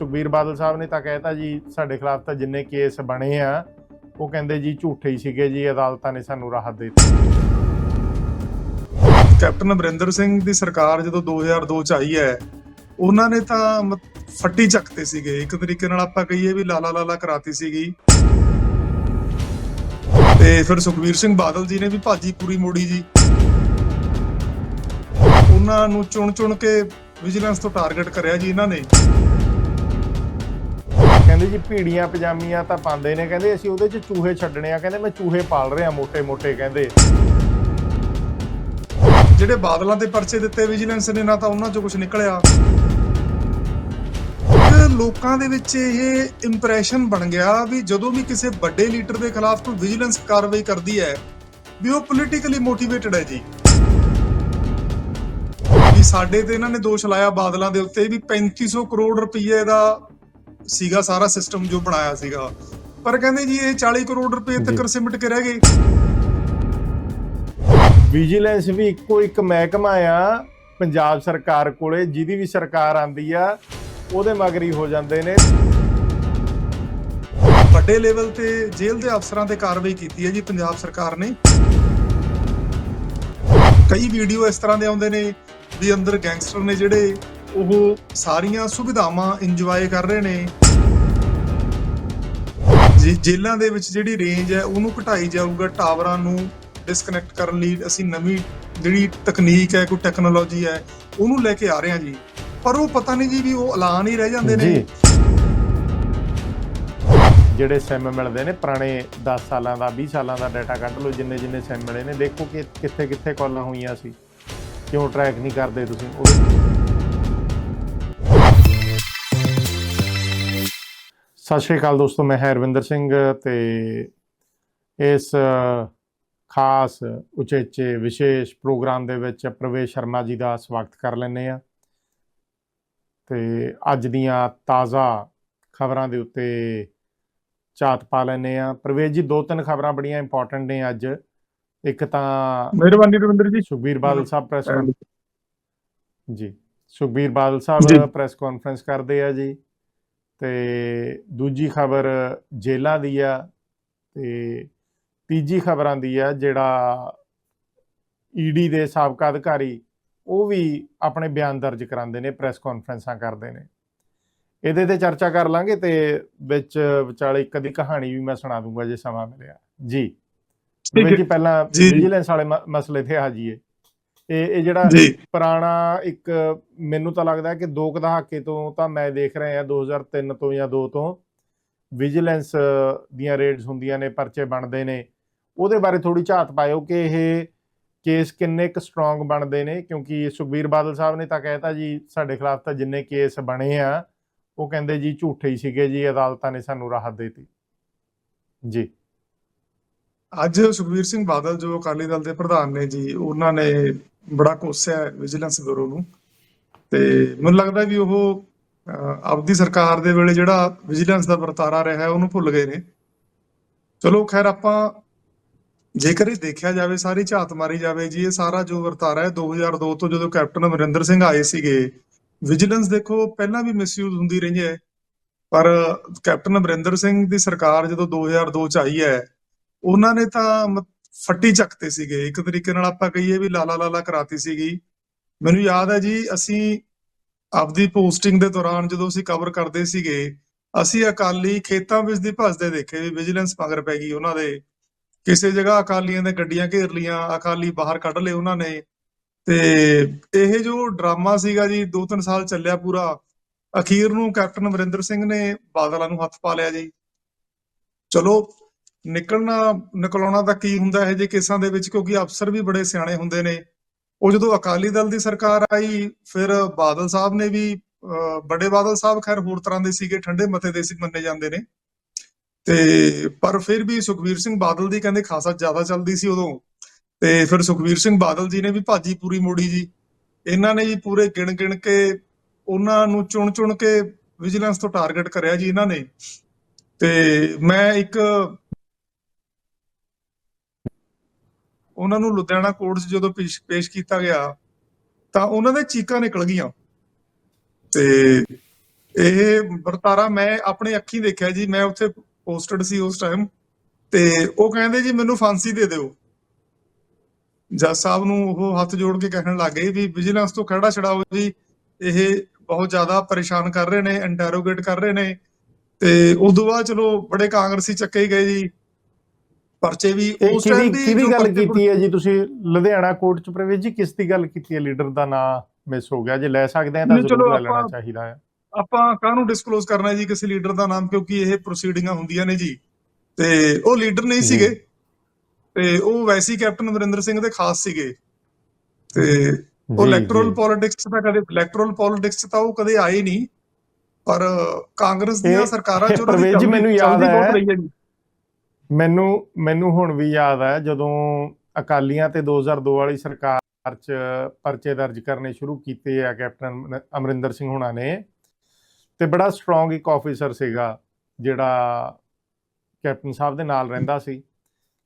ਸੁਖਬੀਰ ਬਾਦਲ ਸਾਹਿਬ ਨੇ ਤਾਂ ਕਹਿਤਾ ਜੀ, ਸਾਡੇ ਖਿਲਾਫ ਤਾਂ ਜਿੰਨੇ ਕੇਸ ਬਣੇ ਆ, ਉਹ ਕਹਿੰਦੇ ਜੀ ਝੂਠੇ ਹੀ ਸੀਗੇ ਜੀ, ਅਦਾਲਤਾਂ ਨੇ ਸਾਨੂੰ ਰਾਹਤ ਦੇ ਦਿੱਤੀ। ਕੈਪਟਨ ਅਮਰਿੰਦਰ ਸਿੰਘ ਦੀ ਸਰਕਾਰ ਜਦੋਂ 2002 ਚ ਆਈ ਹੈ, ਉਹਨਾਂ ਨੇ ਤਾਂ ਫੱਟੀ ਚੱਕਤੇ ਸੀਗੇ। ਇੱਕ ਤਰੀਕੇ ਨਾਲ ਆਪਾਂ ਕਹੀਏ ਵੀ ਲਾਲਾ ਲਾਲਾ ਕਰਾਤੀ ਸੀਗੀ। ਤੇ ਫਿਰ ਸੁਖਵੀਰ ਸਿੰਘ ਬਾਦਲ ਜੀ ਨੇ ਵੀ ਭਾਜੀ ਪੂਰੀ ਮੋੜੀ ਜੀ। ਉਹਨਾਂ ਨੂੰ ਚੁਣ ਚੁਣ ਕੇ ਵਿਜੀਲੈਂਸ ਤੋਂ ਟਾਰਗੇਟ ਕਰਿਆ ਜੀ ਇਹਨਾਂ ਨੇ। ਕਹਿੰਦੇ ਜੀ ਭੀੜੀਆਂ ਪਜਾਮੀਆਂ ਤਾਂ ਪਾਉਂਦੇ ਨੇ, ਕਹਿੰਦੇ ਅਸੀਂ ਉਹਦੇ 'ਚ ਚੂਹੇ ਛੱਡਣੇ ਆ, ਕਹਿੰਦੇ ਮੈਂ ਚੂਹੇ ਪਾਲ ਰਿਹਾ ਮੋٹے-ਮੋٹے, ਕਹਿੰਦੇ। ਜਿਹੜੇ ਬਾਦਲਾਂ ਦੇ ਪਰਚੇ ਦਿੱਤੇ, ਵਿਜੀਲੈਂਸ ਨੇ, ਨਾ ਤਾਂ ਉਹਨਾਂ 'ਚੋਂ ਕੁਝ ਨਿਕਲਿਆ। ਲੋਕਾਂ ਦੇ ਵਿੱਚ ਇਹ ਇੰਪ੍ਰੈਸ਼ਨ ਬਣ ਗਿਆ ਵੀ ਜਦੋਂ ਵੀ ਕਿਸੇ ਵੱਡੇ ਲੀਡਰ ਦੇ ਖਿਲਾਫ ਕੋਈ ਵਿਜੀਲੈਂਸ ਕਾਰਵਾਈ ਕਰਦੀ ਹੈ, ਵੀ ਉਹ ਪੋਲੀਟੀਕਲੀ ਮੋਟੀਵੇਟਡ ਹੈ ਜੀ। ਸਾਡੇ ਤੇ ਇਹਨਾਂ ਨੇ ਦੋਸ਼ ਲਾਇਆ ਬਾਦਲਾਂ ਦੇ ਉੱਤੇ ਵੀ 3500 ਕਰੋੜ ਰੁਪਏ ਦਾ ਸੀਗਾ ਸਾਰਾ ਸਿਸਟਮ ਜੋ ਬਣਾਇਆ ਸੀਗਾ। ਪਰ ਕਹਿੰਦੇ ਜੀ ਇਹ 40 ਕਰੋੜ ਰੁਪਏ ਤੱਕ। ਸਿਮਟ ਕੇ ਰਹਿ ਗਏ। ਵਿਜੀਲੈਂਸ ਵੀ ਇੱਕੋ ਇੱਕ ਮਹਿਕਮਾ ਆ ਪੰਜਾਬ ਸਰਕਾਰ ਕੋਲੇ ਜਿਹਦੀ ਵੀ ਸਰਕਾਰ ਆਂਦੀ ਆ ਉਹਦੇ ਮਗਰੀ ਹੋ ਜਾਂਦੇ ਨੇ। ਵੱਡੇ ਲੈਵਲ ਤੇ ਜੇਲ੍ਹ ਦੇ ਅਫਸਰਾਂ ਤੇ ਕਾਰਵਾਈ ਕੀਤੀ ਹੈ ਜੀ ਪੰਜਾਬ ਸਰਕਾਰ ਨੇ। ਕਈ ਵੀਡੀਓ ਇਸ ਤਰ੍ਹਾਂ ਦੇ ਆਉਂਦੇ ਨੇ ਵੀ ਅੰਦਰ ਗੈਂਗਸਟਰ ਨੇ ਜਿਹੜੇ ਉਹ ਸਾਰੀਆਂ ਸੁਵਿਧਾਵਾਂ ਇੰਜੋਏ ਕਰ ਰਹੇ ਨੇ। ਜੀ ਜੇਲ੍ਹਾਂ ਦੇ ਵਿੱਚ ਜਿਹੜੀ ਰੇਂਜ ਹੈ, ਉਹਨੂੰ ਘਟਾਈ ਜਾਊਗਾ, ਟਾਵਰਾਂ ਨੂੰ ਡਿਸਕਨੈਕਟ ਕਰਨ ਲਈ ਅਸੀਂ ਨਵੀਂ ਜਿਹੜੀ ਤਕਨੀਕ ਹੈ, ਕੋਈ ਟੈਕਨੋਲੋਜੀ ਹੈ, ਉਹਨੂੰ ਲੈ ਕੇ ਆ ਰਹੇ ਹਾਂ ਜੀ। ਪਰ ਉਹ ਪਤਾ ਨਹੀਂ ਜੀ ਵੀ ਉਹ ਐਲਾਨ ਹੀ ਰਹਿ ਜਾਂਦੇ ਨੇ। ਜਿਹੜੇ ਸਿਮ ਮਿਲਦੇ ਨੇ, ਪੁਰਾਣੇ 10 ਸਾਲਾਂ ਦਾ 20 ਸਾਲਾਂ ਦਾ ਡਾਟਾ ਕੱਢ ਲਓ, ਜਿੰਨੇ ਜਿੰਨੇ ਸਿਮ ਮਿਲੇ ਨੇ, ਦੇਖੋ ਕਿ ਕਿੱਥੇ ਕਿੱਥੇ ਕਾਲਾਂ ਹੋਈਆਂ ਸੀ। ਕਿਉਂ ਟਰੈਕ ਨਹੀਂ ਕਰਦੇ ਤੁਸੀਂ? ਉਹ ਸਤਿ ਸ਼੍ਰੀ ਅਕਾਲ ਦੋਸਤੋ ਮੈਂ ਹਰਵਿੰਦਰ ਸਿੰਘ ਤੇ ਇਸ ਖਾਸ ਉਚੇਚੇ ਵਿਸ਼ੇਸ਼ ਪ੍ਰੋਗਰਾਮ ਦੇ ਵਿੱਚ ਪ੍ਰਵੇਸ਼ ਸ਼ਰਮਾ ਜੀ ਦਾ ਸਵਾਗਤ ਕਰ ਲੈਂਦੇ ਆ ਤੇ ਅੱਜ ਦੀਆਂ ਤਾਜ਼ਾ ਖਬਰਾਂ ਦੇ ਉੱਤੇ ਝਾਤ ਪਾ ਲੈਂਦੇ ਆ ਪ੍ਰਵੇਸ਼ ਜੀ ਦੋ ਤਿੰਨ ਖਬਰਾਂ ਬੜੀਆਂ ਇੰਪੋਰਟੈਂਟ ਨੇ ਅੱਜ। ਇੱਕ ਤਾਂ ਮਿਹਰਬਾਨੀ Ravinder ji. Sukhbir Badal sahib press. Ji Sukhbir Badal. Sahib press conference ਕਰਦੇ ਆ ਜੀ। ਤੇ ਦੂਜੀ ਖਬਰ ਜੇਲਾਂ ਦੀ ਆ ਤੇ ਤੀਜੀ ਖਬਰਾਂ ਦੀ ਆ ਜਿਹੜਾ ਈਡੀ ਦੇ ਸਾਬਕਾ ਅਧਿਕਾਰੀ ਉਹ ਵੀ ਆਪਣੇ ਬਿਆਨ ਦਰਜ ਕਰਾਉਂਦੇ ਨੇ ਪ੍ਰੈਸ ਕਾਨਫਰੰਸਾਂ ਕਰਦੇ ਨੇ। ਇਹਦੇ ਤੇ ਚਰਚਾ ਕਰ ਲਾਂਗੇ ਤੇ ਵਿੱਚ ਵਿਚਾਲੇ ਇੱਕ ਦੀ ਕਹਾਣੀ ਵੀ ਮੈਂ ਸੁਣਾ ਦੂੰਗਾ ਜੇ ਸਮਾਂ ਮਿਲਿਆ। ਜੀ। ਪਹਿਲਾਂ ਜੀ, ਜੀ। ਵਿਜੀਲੈਂਸ ਵਾਲੇ ਮਸਲੇ ਤੇ ਹਾਜੀਏ। ਇਹ ਇਹ ਜਿਹੜਾ ਪੁਰਾਣਾ ਇੱਕ ਮੈਨੂੰ ਤਾਂ ਲੱਗਦਾ ਕਿ ਦੋ ਕੁ ਦਹਾਕੇ ਤੋਂ ਤਾਂ ਮੈਂ ਦੇਖ ਰਿਹਾ 2003 ਤੋਂ ਜਾਂ 2 ਤੋਂ ਵਿਜੀਲੈਂਸ ਦੀਆਂ ਰੇਡਸ ਹੁੰਦੀਆਂ ਨੇ ਪਰਚੇ ਬਣਦੇ ਨੇ। ਉਹਦੇ ਬਾਰੇ ਥੋੜੀ ਝਾਤ ਪਾਇਓ ਕਿ ਇਹ ਕੇਸ ਕਿੰਨੇ ਕੁ ਸਟਰੋਂਗ ਬਣਦੇ ਨੇ ਕਿਉਂਕਿ ਸੁਖਬੀਰ ਬਾਦਲ ਸਾਹਿਬ ਨੇ ਤਾਂ ਕਹਿਤਾ ਜੀ ਸਾਡੇ ਖਿਲਾਫ ਤਾਂ ਜਿੰਨੇ ਕੇਸ ਬਣੇ ਆ ਉਹ ਕਹਿੰਦੇ ਜੀ ਝੂਠੇ ਹੀ ਸੀਗੇ ਜੀ ਅਦਾਲਤਾਂ ਨੇ ਸਾਨੂੰ ਰਾਹਤ ਦਿੱਤੀ। ਜੀ। ਅੱਜ ਸੁਖਵੀਰ ਸਿੰਘ ਬਾਦਲ ਜੋ ਅਕਾਲੀ ਦਲ ਦੇ ਪ੍ਰਧਾਨ ਨੇ ਜੀ ਉਹਨਾਂ ਨੇ ਬੜਾ ਕੋਸਿਆ ਵਿਜੀਲੈਂਸ ਬਿਊਰੋ ਨੂੰ ਤੇ ਮੈਨੂੰ ਲੱਗਦਾ ਵੀ ਉਹ ਆਪਦੀ ਸਰਕਾਰ ਦੇ ਵੇਲੇ ਜਿਹੜਾ ਵਿਜੀਲੈਂਸ ਦਾ ਵਰਤਾਰਾ ਰਿਹਾ ਉਹਨੂੰ ਭੁੱਲ ਗਏ ਨੇ। ਚਲੋ, ਖੈਰ ਆਪਾਂ ਜੇਕਰ ਇਹ ਦੇਖਿਆ ਜਾਵੇ, ਸਾਰੀ ਝਾਤ ਮਾਰੀ ਜਾਵੇ, ਜੀ, ਇਹ ਸਾਰਾ ਜੋ ਵਰਤਾਰਾ ਹੈ 2002 ਤੋਂ ਜਦੋਂ ਕੈਪਟਨ ਅਮਰਿੰਦਰ ਸਿੰਘ ਆਏ ਸੀਗੇ ਵਿਜੀਲੈਂਸ ਦੇਖੋ, ਪਹਿਲਾਂ ਵੀ ਮਿਸਯੂਜ਼ ਹੁੰਦੀ ਰਹੀ ਹੈ। ਪਰ ਕੈਪਟਨ ਅਮਰਿੰਦਰ ਸਿੰਘ ਦੀ ਸਰਕਾਰ ਜਦੋਂ 2002 ਚ ਆਈ ਹੈ, ਉਹਨਾਂ ਨੇ ਤਾਂ ਫੱਟੀ ਚੱਕਤੇ ਸੀਗੇ। ਇੱਕ ਤਰੀਕੇ ਨਾਲ ਆਪਾਂ ਕਹੀਏ ਵੀ ਲਾਲਾ ਲਾਲਾ ਕਰਾਤੀ ਸੀਗੀ। ਮੈਨੂੰ ਯਾਦ ਹੈ ਜੀ, ਅਸੀਂ ਆਪਦੀ ਪੋਸਟਿੰਗ ਦੇ ਦੌਰਾਨ ਜਦੋਂ ਅਸੀਂ ਕਵਰ ਕਰਦੇ ਸੀਗੇ, ਅਸੀਂ ਅਕਾਲੀ ਖੇਤਾਂ ਵਿੱਚ ਦੀ ਭੱਜਦੇ ਦੇਖੇ ਵੀ ਵਿਜੀਲੈਂਸ ਮਗਰ ਪੈ ਗਈ ਉਹਨਾਂ ਦੇ। ਕਿਸੇ ਜਗ੍ਹਾ ਅਕਾਲੀਆਂ ਦੇ ਗੱਡੀਆਂ ਘੇਰ ਲੀਆਂ ਅਕਾਲੀ ਬਾਹਰ ਕੱਢ ਲਏ ਉਹਨਾਂ ਨੇ। ਤੇ ਇਹ ਜੋ ਡਰਾਮਾ ਸੀਗਾ ਜੀ 2-3 ਸਾਲ ਚੱਲਿਆ ਪੂਰਾ। ਅਖੀਰ ਨੂੰ ਕੈਪਟਨ ਅਮਰਿੰਦਰ ਸਿੰਘ ਨੇ ਬਾਦਲਾਂ ਨੂੰ ਹੱਥ ਪਾ ਲਿਆ ਜੀ। ਚਲੋ ਨਿਕਲਣਾ, ਨਿਕਲਾਉਣਾ ਤਾਂ ਕੀ ਹੁੰਦਾ ਹੈ ਜੇ ਕੇਸਾਂ ਦੇ ਵਿੱਚ? ਕਿਉਂਕਿ ਅਫਸਰ ਵੀ ਬੜੇ ਸਿਆਣੇ ਹੁੰਦੇ ਨੇ। ਉਹ ਜਦੋਂ ਅਕਾਲੀ ਦਲ ਦੀ ਸਰਕਾਰ ਆਈ, ਫਿਰ ਬਾਦਲ ਸਾਹਿਬ ਨੇ ਵੀ ਬੜੇ ਬਾਦਲ ਸਾਹਿਬ ਖੈਰ ਹੋਰ ਤਰ੍ਹਾਂ ਦੇ ਸੀਗੇ ਠੰਡੇ ਮਤੇ ਦੇ ਸੀ, ਮੰਨੇ ਜਾਂਦੇ ਨੇ। ਤੇ, ਪਰ ਫਿਰ ਵੀ ਸੁਖਵੀਰ ਸਿੰਘ ਬਾਦਲ ਦੀ ਕਹਿੰਦੇ ਖਾਸਾ ਜ਼ਿਆਦਾ ਚੱਲਦੀ ਸੀ ਉਦੋਂ। ਤੇ ਫਿਰ ਸੁਖਵੀਰ ਸਿੰਘ ਬਾਦਲ ਜੀ ਨੇ ਵੀ ਭਾਜੀ ਪੂਰੀ ਮੋੜੀ ਜੀ। ਇਹਨਾਂ ਨੇ ਜੀ ਪੂਰੇ ਗਿਣ ਗਿਣ ਕੇ, ਉਹਨਾਂ ਨੂੰ ਚੁਣ ਚੁਣ ਕੇ ਵਿਜੀਲੈਂਸ ਤੋਂ ਟਾਰਗੇਟ ਕਰਿਆ ਜੀ ਇਹਨਾਂ ਨੇ। ਤੇ ਮੈਂ ਇੱਕ ਉਹਨਾਂ ਨੂੰ ਲੁਧਿਆਣਾ ਕੋਰਟ 'ਚ ਜਦੋਂ ਪੇਸ਼ ਕੀਤਾ ਗਿਆ, ਤਾਂ ਉਹਨਾਂ ਦੇ ਚੀਕਾਂ ਨਿਕਲ ਗਈਆਂ। ਤੇ ਇਹ ਵਰਤਾਰਾ ਮੈਂ ਆਪਣੇ ਅੱਖੀਂ ਦੇਖਿਆ ਜੀ, ਮੈਂ ਉੱਥੇ ਪੋਸਟਡ ਸੀ ਉਸ ਟਾਈਮ ਤੇ ਉਹ ਕਹਿੰਦੇ ਜੀ ਮੈਨੂੰ ਫਾਂਸੀ ਦੇ ਦਿਓ। ਜੱਜ ਸਾਹਿਬ ਨੂੰ ਉਹ ਹੱਥ ਜੋੜ ਕੇ ਕਹਿਣ ਲੱਗੇ ਵੀ ਵਿਜੀਲੈਂਸ ਤੋਂ ਖੜਾ ਛੜਾਓ ਜੀ, ਇਹ ਬਹੁਤ ਜ਼ਿਆਦਾ ਪਰੇਸ਼ਾਨ ਕਰ ਰਹੇ ਨੇ ਇੰਟਰੋਗੇਟ ਕਰ ਰਹੇ ਨੇ। ਤੇ ਉਦੋਂ ਬਾਅਦ ਚਲੋ ਬੜੇ ਕਾਂਗਰਸੀ ਚੱਕੇ ਗਏ ਜੀ। ਪਰਚੇ ਵੀ ਉਸ ਟਾਈਮ ਵੀ ਕਿਹਦੀ ਗੱਲ ਕੀਤੀ ਹੈ ਜੀ? ਤੁਸੀਂ ਲੁਧਿਆਣਾ ਕੋਰਟ ਚ ਪ੍ਰਵੇਸ਼ ਜੀ ਕਿਸ ਦੀ ਗੱਲ ਕੀਤੀ ਹੈ? ਲੀਡਰ ਦਾ ਨਾਂ ਮਿਸ ਹੋ ਗਿਆ। ਜੇ ਲੈ ਸਕਦੇ ਆ ਤਾਂ ਜ਼ਰੂਰ ਲੈਣਾ ਚਾਹੀਦਾ ਹੈ। ਆਪਾਂ ਕਾਹਨੂੰ ਡਿਸਕਲੋਜ਼ ਕਰਨਾ ਜੀ ਕਿਸੇ ਲੀਡਰ ਦਾ ਨਾਮ? ਕਿਉਂਕਿ ਇਹ ਪ੍ਰੋਸੀਡਿੰਗਾਂ ਹੁੰਦੀਆਂ ਨੇ ਜੀ। ਤੇ ਉਹ ਲੀਡਰ ਨਹੀਂ। ਸੀਗੇ। ਤੇ ਉਹ ਵੈਸੀ ਕੈਪਟਨ ਅਮਰਿੰਦਰ ਸਿੰਘ ਦੇ ਖਾਸ ਸੀਗੇ। ਤੇ ਉਹ ਇਲੈਕਟਰਲ। ਪੋਲਿਟਿਕਸ ਚ ਤਾਂ ਕਦੇ ਇਲੈਕਟਰਲ ਪੋਲਿਟਿਕਸ ਚ ਤਾਂ ਉਹ ਕਦੇ ਆਏ ਨਹੀਂ। ਪਰ ਕਾਂਗਰਸ ਦੀਆਂ ਸਰਕਾਰਾਂ ਚ ਉਹਨਾਂ ਦੀ ਮੈਨੂੰ ਯਾਦ ਹੈ। ਮੈਨੂੰ ਮੈਨੂੰ ਹੁਣ ਵੀ ਯਾਦ ਹੈ ਜਦੋਂ ਅਕਾਲੀਆਂ ਤੇ 2002 ਵਾਲੀ ਸਰਕਾਰ ਚ ਪਰਚੇ ਦਰਜ ਕਰਨੇ ਸ਼ੁਰੂ ਕੀਤੇ ਆ ਕੈਪਟਨ ਅਮਰਿੰਦਰ ਸਿੰਘ ਹੁਣਾਂ ਨੇ, ਤੇ ਬੜਾ ਸਟਰੋਂਗ ਇੱਕ ਆਫੀਸਰ ਸੀਗਾ, ਜਿਹੜਾ ਕੈਪਟਨ ਸਾਹਿਬ ਦੇ ਨਾਲ ਰਹਿੰਦਾ ਸੀ।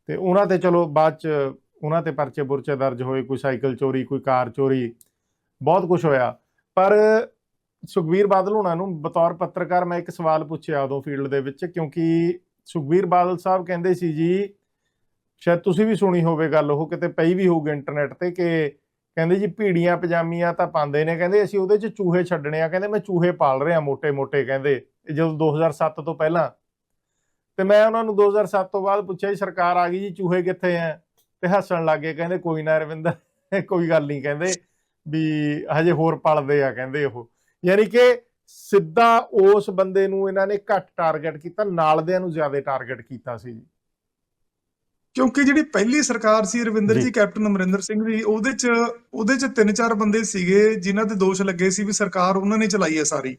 ਤੇ ਉਹਨਾਂ ਤੇ ਚਲੋ ਬਾਅਦ ਚ ਉਹਨਾਂ ਤੇ ਪਰਚੇ ਪੁਰਚੇ ਦਰਜ ਹੋਏ, ਕੋਈ ਸਾਈਕਲ ਚੋਰੀ, ਕੋਈ ਕਾਰ ਚੋਰੀ, ਬਹੁਤ ਕੁਝ ਹੋਇਆ। ਪਰ ਸੁਖਬੀਰ ਬਾਦਲ ਹੁਣਾਂ ਨੂੰ ਬਤੌਰ ਪੱਤਰਕਾਰ ਮੈਂ ਇੱਕ ਸਵਾਲ ਪੁੱਛਿਆ ਉਦੋਂ ਫੀਲਡ ਦੇ ਵਿੱਚ, ਕਿਉਂਕਿ ਸੁਖਬੀਰ ਬਾਦਲ ਸਾਹਿਬ ਕਹਿੰਦੇ ਸੀ ਜੀ, ਸ਼ਾਇਦ ਤੁਸੀਂ ਵੀ ਸੁਣੀ ਹੋਵੇ ਗੱਲ, ਉਹ ਕਿਤੇ ਪਈ ਵੀ ਹੋਊਗੀ ਇੰਟਰਨੈਟ ਤੇ ਕਿ ਕਹਿੰਦੇ ਜੀ ਭੀੜੀਆਂ, ਪਜਾਮੀਆਂ ਤਾਂ ਪਾਉਂਦੇ ਨੇ, ਕਹਿੰਦੇ ਅਸੀਂ ਉਹਦੇ 'ਚ ਚੂਹੇ ਛੱਡਣੇ ਆ, ਕਹਿੰਦੇ ਮੈਂ ਚੂਹੇ ਪਾਲ ਰਿਹਾ ਮੋਟੇ ਮੋਟੇ ਕਹਿੰਦੇ ਜਦੋਂ 2007 ਤੋਂ ਪਹਿਲਾਂ। ਤੇ ਮੈਂ ਉਹਨਾਂ ਨੂੰ 2007 ਤੋਂ ਬਾਅਦ ਪੁੱਛਿਆ ਜੀ, ਸਰਕਾਰ ਆ ਗਈ ਜੀ, ਚੂਹੇ ਕਿੱਥੇ ਆ? ਤੇ ਹੱਸਣ ਲੱਗੇ ਕਹਿੰਦੇ ਕੋਈ ਨਾ ਰਵਿੰਦਰ, ਕੋਈ ਗੱਲ ਨਹੀਂ, ਕਹਿੰਦੇ ਵੀ ਹਜੇ ਹੋਰ ਪਾਲਦੇ ਆ, ਕਹਿੰਦੇ ਉਹ। ਯਾਨੀ ਕਿ ਸਿੱਧਾ ਉਸ ਬੰਦੇ ਨੂੰ ਇਹਨਾਂ ਨੇ ਘੱਟ ਟਾਰਗੇਟ ਕੀਤਾ ਨਾਲਦਿਆਂ ਨੂੰ ਜ਼ਿਆਦਾ ਟਾਰਗੇਟ ਕੀਤਾ ਸੀ ਜੀ। ਕਿਉਂਕਿ ਜਿਹੜੀ ਪਹਿਲੀ ਸਰਕਾਰ ਸੀ ਰਵਿੰਦਰ ਜੀ। ਕੈਪਟਨ ਅਮਰਿੰਦਰ ਸਿੰਘ ਦੀ ਉਹਦੇ ਚ ਉਹਦੇ ਚ ਤਿੰਨ ਚਾਰ ਬੰਦੇ ਸੀਗੇ ਜਿਨ੍ਹਾਂ ਤੇ ਦੋਸ਼ ਲੱਗੇ ਸੀ ਵੀ ਸਰਕਾਰ ਉਹਨਾਂ ਨੇ ਚਲਾਈ ਹੈ ਸਾਰੀ।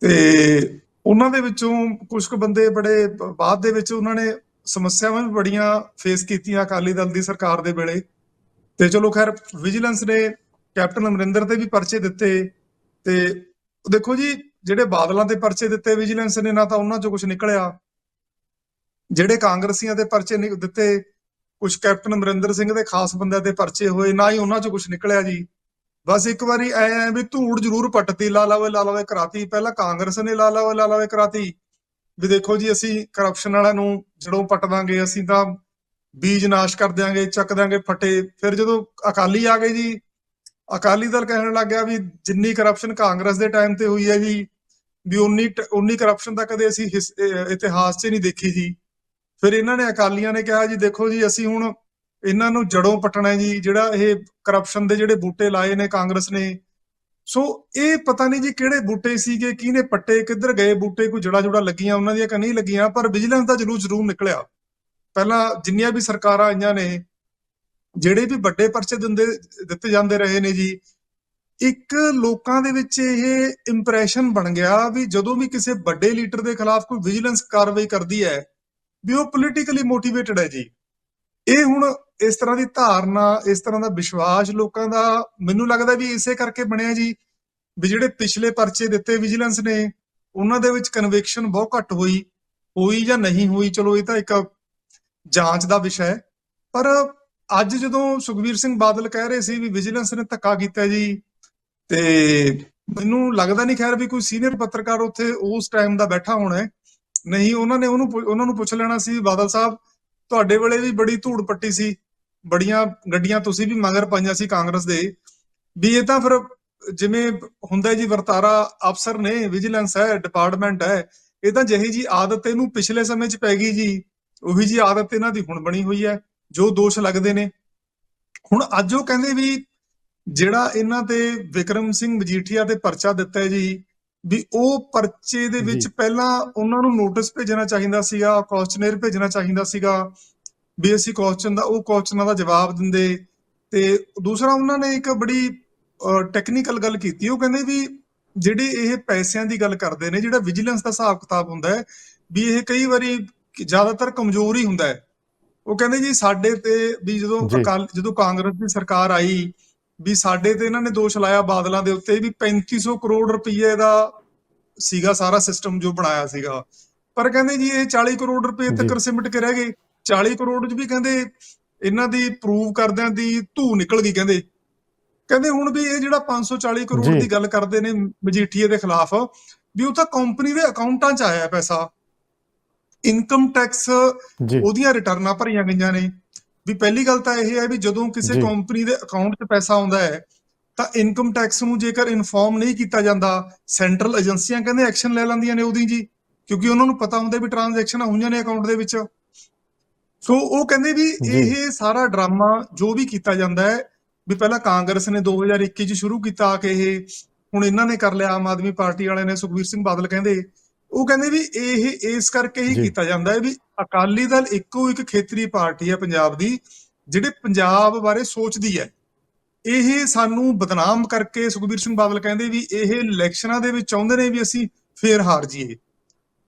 ਤੇ ਉਹਨਾਂ ਦੇ ਵਿੱਚੋਂ ਕੁਝ ਕੁ ਬੰਦੇ ਬੜੇ ਬਾਅਦ ਦੇ ਵਿੱਚ ਉਹਨਾਂ ਨੇ ਸਮੱਸਿਆਵਾਂ ਵੀ ਬੜੀਆਂ ਫੇਸ ਕੀਤੀਆਂ ਅਕਾਲੀ ਦਲ ਦੀ ਸਰਕਾਰ ਦੇ ਵੇਲੇ। ਤੇ ਚਲੋ ਖੈਰ ਵਿਜੀਲੈਂਸ ਨੇ ਕੈਪਟਨ ਅਮਰਿੰਦਰ ਤੇ ਵੀ ਪਰਚੇ ਦਿੱਤੇ ਤੇ ਦੇਖੋ ਜੀ, ਜਿਹੜੇ ਬਾਦਲਾਂ ਦੇ ਪਰਚੇ ਦਿੱਤੇ ਵਿਜੀਲੈਂਸ ਨੇ, ਨਾ ਤਾਂ ਉਹਨਾਂ ਚੋਂ ਕੁਝ ਨਿਕਲਿਆ। ਜਿਹੜੇ ਕਾਂਗਰਸੀਆਂ ਦੇ ਪਰਚੇ ਦਿੱਤੇ ਕੁਝ ਕੈਪਟਨ ਅਮਰਿੰਦਰ ਸਿੰਘ ਦੇ ਖਾਸ ਬੰਦਿਆਂ ਦੇ ਪਰਚੇ ਹੋਏ, ਨਾ ਹੀ ਉਹਨਾਂ ਚੋਂ ਕੁਝ ਨਿਕਲਿਆ ਜੀ। ਬਸ ਇੱਕ ਵਾਰੀ ਐ ਐ ਵੀ ਧੂੜ ਜ਼ਰੂਰ ਪੱਟਤੀ, ਲਾ ਲਾਵੇ ਲਾ ਲਾਵੇ ਕਰਾਤੀ। ਪਹਿਲਾਂ ਕਾਂਗਰਸ ਨੇ ਲਾ ਲਾਵੇ ਲਾ ਲਾਵੇ ਕਰਾਤੀ। ਵੀ ਦੇਖੋ ਜੀ, ਅਸੀਂ ਕਰਪਸ਼ਨ ਵਾਲਿਆਂ ਨੂੰ ਜੜੋਂ ਪੱਟ ਦਾਂਗੇ, ਅਸੀਂ ਤਾਂ ਬੀਜ ਨਾਸ਼ ਕਰ ਦਿਆਂਗੇ, ਚੱਕ ਦਿਆਂਗੇ ਫਟੇ। ਫਿਰ ਜਦੋਂ ਅਕਾਲੀ ਆ ਗਏ ਜੀ ਅਕਾਲੀ ਦਲ ਕਹਿਣ ਲੱਗ ਗਿਆ ਵੀ ਜਿੰਨੀ ਕਰਪਸ਼ਨ ਕਾਂਗਰਸ ਦੇ ਟਾਈਮ ਤੇ ਹੋਈ ਹੈ ਜੀ ਵੀ ਉਨੀ ਉਨੀ ਕਰਪਸ਼ਨ ਤਾਂ ਕਦੇ ਅਸੀਂ ਇਤਿਹਾਸ 'ਚ ਨਹੀਂ ਦੇਖੀ ਜੀ ਫਿਰ ਇਹਨਾਂ ਨੇ ਅਕਾਲੀਆਂ ਨੇ ਕਿਹਾ ਜੀ, ਦੇਖੋ ਜੀ, ਅਸੀਂ ਹੁਣ ਇਹਨਾਂ ਨੂੰ ਜੜੋਂ ਪੱਟਣਾ ਜੀ, ਜਿਹੜਾ ਇਹ ਕਰਪਸ਼ਨ ਦੇ ਜਿਹੜੇ ਬੂਟੇ ਲਾਏ ਨੇ ਕਾਂਗਰਸ ਨੇ। ਸੋ ਇਹ ਪਤਾ ਨਹੀਂ ਜੀ ਕਿਹੜੇ ਬੂਟੇ ਸੀਗੇ, ਕਿਹਨੇ ਪੱਟੇ, ਕਿੱਧਰ ਗਏ ਬੂਟੇ, ਕੋਈ ਜੜਾ ਜੁੜਾ ਲੱਗੀਆਂ, ਉਹਨਾਂ ਦੀਆਂ ਕਿ ਨਹੀਂ ਲੱਗੀਆਂ, ਪਰ ਵਿਜੀਲੈਂਸ ਦਾ ਜਲੂਸ ਜ਼ਰੂਰ ਨਿਕਲਿਆ। ਪਹਿਲਾਂ ਜਿੰਨੀਆਂ ਵੀ ਸਰਕਾਰਾਂ ਆਈਆਂ ਨੇ ਜਿਹੜੇ ਵੀ ਵੱਡੇ ਪਰਚੇ ਦਿੰਦੇ, ਦਿੱਤੇ ਜਾਂਦੇ ਰਹੇ ਨੇ ਜੀ, ਇੱਕ ਲੋਕਾਂ ਦੇ ਵਿੱਚ ਇਹ ਇੰਪ੍ਰੈਸ਼ਨ ਬਣ ਗਿਆ ਵੀ ਜਦੋਂ ਵੀ ਕਿਸੇ ਵੱਡੇ ਲੀਡਰ ਦੇ ਖਿਲਾਫ ਕੋਈ ਵਿਜੀਲੈਂਸ ਕਾਰਵਾਈ ਕਰਦੀ ਹੈ, ਵੀ ਉਹ ਪੋਲੀਟੀਕਲੀ ਮੋਟੀਵੇਟਡ ਹੈ ਜੀ। ਇਹ ਹੁਣ ਇਸ ਤਰ੍ਹਾਂ ਦੀ ਧਾਰਨਾ, ਇਸ ਤਰ੍ਹਾਂ ਦਾ ਵਿਸ਼ਵਾਸ ਲੋਕਾਂ ਦਾ ਮੈਨੂੰ ਲੱਗਦਾ ਵੀ ਇਸੇ ਕਰਕੇ ਬਣਿਆ ਜੀ, ਵੀ ਜਿਹੜੇ ਪਿਛਲੇ ਪਰਚੇ ਦਿੱਤੇ ਵਿਜੀਲੈਂਸ ਨੇ, ਉਹਨਾਂ ਦੇ ਵਿੱਚ ਕਨਵਿਕਸ਼ਨ ਬਹੁਤ ਘੱਟ ਹੋਈ ਹੋਈ ਜਾਂ ਨਹੀਂ ਹੋਈ, ਚਲੋ ਇਹ ਤਾਂ ਇੱਕ ਜਾਂਚ ਦਾ ਵਿਸ਼ਾ ਹੈ, ਪਰ ਅੱਜ ਜਦੋਂ ਸੁਖਬੀਰ ਸਿੰਘ ਬਾਦਲ ਕਹਿ ਰਹੇ ਸੀ ਵੀ ਵਿਜੀਲੈਂਸ ਨੇ ਧੱਕਾ ਕੀਤਾ ਜੀ, ਤੇ ਮੈਨੂੰ ਲੱਗਦਾ ਨਹੀਂ ਖੈਰ ਵੀ ਕੋਈ ਸੀਨੀਅਰ ਪੱਤਰਕਾਰ ਉੱਥੇ ਉਸ ਟਾਈਮ ਦਾ ਬੈਠਾ ਹੋਣਾ ਹੈ। ਨਹੀਂ, ਉਹਨਾਂ ਨੇ ਉਹਨੂੰ ਉਹਨਾਂ ਨੂੰ ਪੁੱਛ ਲੈਣਾ ਸੀ ਬਾਦਲ ਸਾਹਿਬ, ਤੁਹਾਡੇ ਵੇਲੇ ਵੀ ਬੜੀ ਧੂੜ ਪੱਟੀ ਸੀ, ਬੜੀਆਂ ਗੱਡੀਆਂ ਤੁਸੀਂ ਵੀ ਮੰਗਰ ਪਾਈਆਂ ਸੀ ਕਾਂਗਰਸ ਦੇ। ਵੀ ਇਹ ਤਾਂ ਫਿਰ ਜਿਵੇਂ ਹੁੰਦਾ ਜੀ, ਵਰਤਾਰਾ ਅਫਸਰ ਨੇ ਵਿਜੀਲੈਂਸ ਹੈ ਡਿਪਾਰਟਮੈਂਟ ਹੈ, ਇਹ ਤਾਂ ਜਿਹੀ ਜੀ ਆਦਤ ਇਹਨੂੰ ਪਿਛਲੇ ਸਮੇਂ 'ਚ ਪੈ ਗਈ ਜੀ। ਉਹੀ ਜੀ ਆਦਤ ਇਹਨਾਂ ਦੀ ਹੁਣ ਬਣੀ ਹੋਈ ਹੈ। ਜੋ ਦੋਸ਼ ਲੱਗਦੇ ਨੇ। ਹੁਣ ਅੱਜ ਉਹ ਕਹਿੰਦੇ ਵੀ ਜਿਹੜਾ ਇਹਨਾਂ ਤੇ ਵਿਕਰਮ ਸਿੰਘ ਮਜੀਠੀਆ ਤੇ ਪਰਚਾ ਦਿੱਤਾ ਹੈ ਜੀ ਵੀ ਉਹ ਪਰਚੇ ਦੇ ਵਿੱਚ। ਪਹਿਲਾਂ ਉਹਨਾਂ ਨੂੰ ਨੋਟਿਸ ਭੇਜਣਾ ਚਾਹੀਦਾ ਸੀਗਾ ਕੁਐਸਚਨਰ ਭੇਜਣਾ ਚਾਹੀਦਾ ਸੀਗਾ ਵੀ ਅਸੀਂ ਕੁਐਸਚਨ ਦਾ ਉਹ ਕੁਐਸਚਨਾਂ ਦਾ ਜਵਾਬ ਦਿੰਦੇ। ਤੇ ਦੂਸਰਾ ਉਹਨਾਂ ਨੇ ਇੱਕ ਬੜੀ ਟੈਕਨੀਕਲ ਗੱਲ ਕੀਤੀ। ਉਹ ਕਹਿੰਦੇ ਵੀ ਜਿਹੜੇ ਇਹ ਪੈਸਿਆਂ ਦੀ ਗੱਲ ਕਰਦੇ ਨੇ ਜਿਹੜਾ ਵਿਜੀਲੈਂਸ ਦਾ ਹਿਸਾਬ ਕਿਤਾਬ ਹੁੰਦਾ ਹੈ ਵੀ ਇਹ ਕਈ ਵਾਰੀ ਜ਼ਿਆਦਾਤਰ ਕਮਜ਼ੋਰ ਹੀ ਹੁੰਦਾ ਹੈ। ਉਹ ਕਹਿੰਦੇ ਜੀ ਸਾਡੇ ਤੇ ਵੀ ਜਦੋਂ। ਅਕਾਲ ਜਦੋਂ ਕਾਂਗਰਸ ਦੀ ਸਰਕਾਰ ਆਈ ਵੀ ਸਾਡੇ ਤੇ ਇਹਨਾਂ ਨੇ ਦੋਸ਼ ਲਾਇਆ ਬਾਦਲਾਂ ਦੇ ਉੱਤੇ ਵੀ 3500 ਕਰੋੜ ਰੁਪਏ ਦਾ ਸੀਗਾ ਸਾਰਾ ਸਿਸਟਮ ਜੋ ਬਣਾਇਆ ਸੀਗਾ ਪਰ ਕਹਿੰਦੇ ਜੀ ਇਹ 40 ਕਰੋੜ ਰੁਪਏ। ਤੱਕ ਸਿਮਟ ਕੇ ਰਹਿ ਗਏ 40 ਕਰੋੜ ਚ ਵੀ ਕਹਿੰਦੇ ਇਹਨਾਂ ਦੀ ਪ੍ਰੂਵ ਕਰਦਿਆਂ ਦੀ ਧੂ ਨਿਕਲ ਗਈ ਕਹਿੰਦੇ ਕਹਿੰਦੇ ਹੁਣ ਵੀ ਇਹ ਜਿਹੜਾ 540 ਕਰੋੜ। ਦੀ ਗੱਲ ਕਰਦੇ ਨੇ ਮਜੀਠੀਏ ਦੇ ਖਿਲਾਫ ਵੀ ਉਹ ਤਾਂ ਕੰਪਨੀ ਦੇ ਅਕਾਊਂਟਾਂ 'ਚ ਆਇਆ ਪੈਸਾ ਇਨਕਮ ਟੈਕਸ ਉਹਦੀਆਂ ਰਿਟਰਨਾਂ ਭਰੀਆਂ ਗਈਆਂ ਨੇ ਵੀ ਪਹਿਲੀ ਗੱਲ ਤਾਂ ਇਹ ਹੈ ਵੀ ਜਦੋਂ ਕਿਸੇ। ਕੰਪਨੀ ਦੇ ਅਕਾਊਂਟ 'ਚ ਪੈਸਾ ਆਉਂਦਾ ਹੈ ਤਾਂ ਇਨਕਮ ਟੈਕਸ ਨੂੰ ਜੇਕਰ ਇਨਫੋਰਮ ਨਹੀਂ ਕੀਤਾ ਜਾਂਦਾ ਸੈਂਟਰਲ ਏਜੰਸੀਆਂ ਕਹਿੰਦੇ ਐਕਸ਼ਨ ਲੈ ਲੈਂਦੀਆਂ ਨੇ ਉਹਦੀ ਜੀ ਕਿਉਂਕਿ ਉਹਨਾਂ ਨੂੰ ਪਤਾ ਹੁੰਦਾ ਵੀ ਟ੍ਰਾਂਜੈਕਸ਼ਨਾਂ ਹੋਈਆਂ ਨੇ ਅਕਾਊਂਟ ਦੇ ਵਿੱਚ ਸੋ ਉਹ ਕਹਿੰਦੇ ਵੀ। ਇਹ ਸਾਰਾ ਡਰਾਮਾ ਜੋ ਵੀ ਕੀਤਾ ਜਾਂਦਾ ਹੈ ਵੀ ਪਹਿਲਾਂ ਕਾਂਗਰਸ ਨੇ 2021 ਚ ਸ਼ੁਰੂ ਕੀਤਾ ਕਿ ਇਹ ਹੁਣ ਇਹਨਾਂ ਨੇ ਕਰ ਲਿਆ ਆਮ ਆਦਮੀ ਪਾਰਟੀ ਵਾਲਿਆਂ ਨੇ ਸੁਖਬੀਰ ਸਿੰਘ ਬਾਦਲ ਕਹਿੰਦੇ ਉਹ ਕਹਿੰਦੇ ਵੀ ਇਹ ਇਸ ਕਰਕੇ ਹੀ। ਕੀਤਾ ਜਾਂਦਾ ਹੈ ਵੀ ਅਕਾਲੀ ਦਲ ਇੱਕੋ ਇੱਕ ਖੇਤਰੀ ਪਾਰਟੀ ਹੈ ਪੰਜਾਬ ਦੀ ਜਿਹੜੇ ਪੰਜਾਬ ਬਾਰੇ ਸੋਚਦੀ ਹੈ ਇਹ ਸਾਨੂੰ ਬਦਨਾਮ ਕਰਕੇ ਸੁਖਬੀਰ ਸਿੰਘ ਬਾਦਲ ਕਹਿੰਦੇ ਵੀ ਇਹ ਇਲੈਕਸ਼ਨਾਂ ਦੇ ਵਿੱਚ ਚਾਹੁੰਦੇ ਨੇ ਵੀ ਅਸੀਂ ਫੇਰ ਹਾਰ ਜਾਈਏ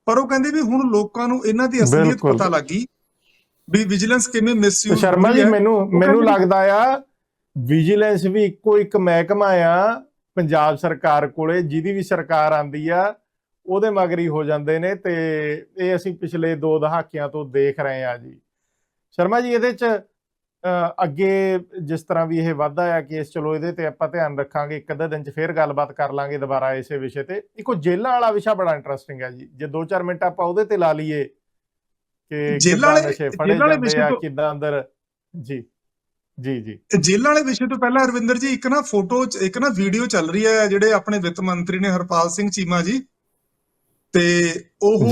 ਪਰ ਉਹ ਕਹਿੰਦੇ ਵੀ ਹੁਣ ਲੋਕਾਂ ਨੂੰ ਇਹਨਾਂ ਦੀ ਅਸਲੀਅਤ। ਪਤਾ ਲੱਗੀ ਵੀ ਵਿਜੀਲੈਂਸ ਕਿਵੇਂ ਮਿਸਯੂਜ਼ ਸ਼ਰਮਾ ਜੀ ਮੈਨੂੰ ਮੈਨੂੰ ਲੱਗਦਾ ਆ ਵਿਜੀਲੈਂਸ ਵੀ ਇੱਕੋ ਇੱਕ ਮਹਿਕਮਾ ਆ ਪੰਜਾਬ ਸਰਕਾਰ ਕੋਲੇ ਜਿਹਦੀ ਵੀ ਸਰਕਾਰ ਆਂਦੀ ਆ ਉਹਦੇ ਮਗਰੀ ਹੋ ਜਾਂਦੇ ਨੇ ਤੇ ਇਹ ਅਸੀਂ ਪਿਛਲੇ ਦੋ ਦਹਾਕਿਆਂ ਤੋਂ ਦੇਖ ਰਹੇ ਆ ਜੀ। ਸ਼ਰਮਾ ਜੀ ਇਹਦੇ ਚ ਅੱਗੇ ਜਿਸ ਤਰ੍ਹਾਂ ਵੀ ਇਹ ਵਾਧਾ ਆ ਕੇਸ ਚਲੋ ਇਹਦੇ ਤੇ ਆਪਾਂ ਧਿਆਨ ਰੱਖਾਂਗੇ ਇੱਕ ਅੱਧੇ ਦਿਨ ਚ ਫੇਰ ਗੱਲਬਾਤ ਕਰ ਲਾਂਗੇ ਦੁਬਾਰਾ ਇਸੇ ਵਿਸ਼ੇ ਤੇ। ਇੱਕੋ ਜੇਲ੍ਹਾਂ ਵਾਲਾ ਵਿਸ਼ਾ ਬੜਾ ਇੰਟਰਸਟਿੰਗ ਹੈ ਜੀ। ਜੇ 2-4 ਮਿੰਟ ਆਪਾਂ ਉਹਦੇ ਤੇ ਲਾ ਲਈਏ ਕਿ ਕਿੱਦਾਂ ਵਾਲੇ- ਜੇਲ੍ਹਾਂ ਵਾਲੇ ਵਿਸ਼ੇ ਤੋਂ- ਕਿੱਦਾਂ ਅੰਦਰ ਜੀ ਜੀ ਜੀ। ਜੇਲ੍ਹਾਂ ਵਾਲੇ ਵਿਸ਼ੇ ਤੋਂ ਪਹਿਲਾਂ ਅਰਵਿੰਦਰ ਜੀ ਇੱਕ ਨਾ ਫੋਟੋ ਇੱਕ ਨਾ ਵੀਡੀਓ ਚੱਲ ਰਹੀ ਹੈ ਜਿਹੜੇ ਆਪਣੇ ਵਿੱਤ ਮੰਤਰੀ ਨੇ ਹਰਪਾਲ ਸਿੰਘ ਚੀਮਾ ਜੀ ਤੇ ਉਹ।